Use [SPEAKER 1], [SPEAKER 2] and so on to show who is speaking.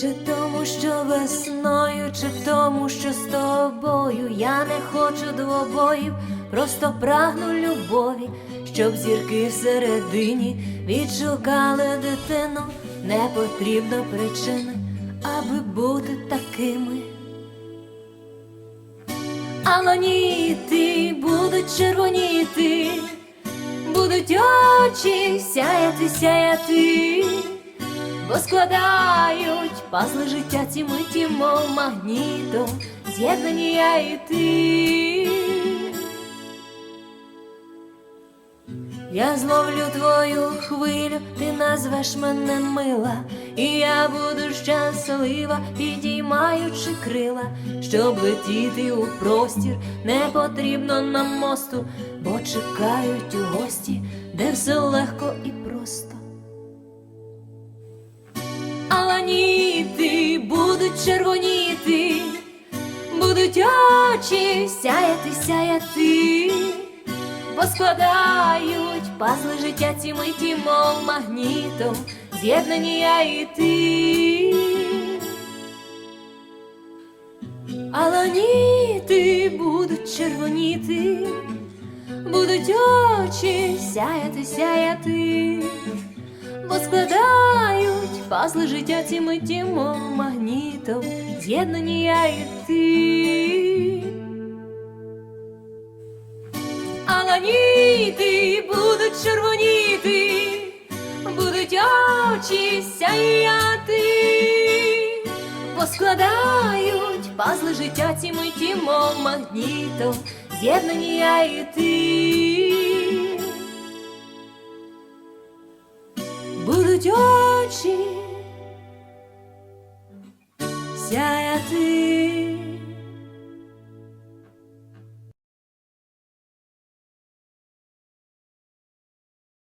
[SPEAKER 1] Чи тому, що весною, чи тому, що з тобою. Я не хочу двобоїв, просто прагну любові, щоб зірки всередині відшукали дитину, не потрібно причини, аби бути такими. Алоніти будуть червоніти, будуть очі сяяти, сяяти, бо складають пазли життя ці миті, мов магнітом, з'єднані я і ти. Я зловлю твою хвилю, ти назвеш мене мила, і я буду щаслива, підіймаючи крила, щоб летіти у простір, не потрібно нам мосту, бо чекають у гості, де все легко і просто. Очі сяяти, сяяти, бо складають пазли життя ці миті, мов магнітом, з'єднані я і ти. Аланіти будуть червоніти, будуть очі сяяти, сяяти, бо складають пазли життя ці миті, мов магнітом, з'єднані я і ти. Аланіти будуть червоніти, будуть очі сяяти, бо складають пазли життя ці миті, мов магнітом, з'єднані я і ти. Будуть очі сяяти.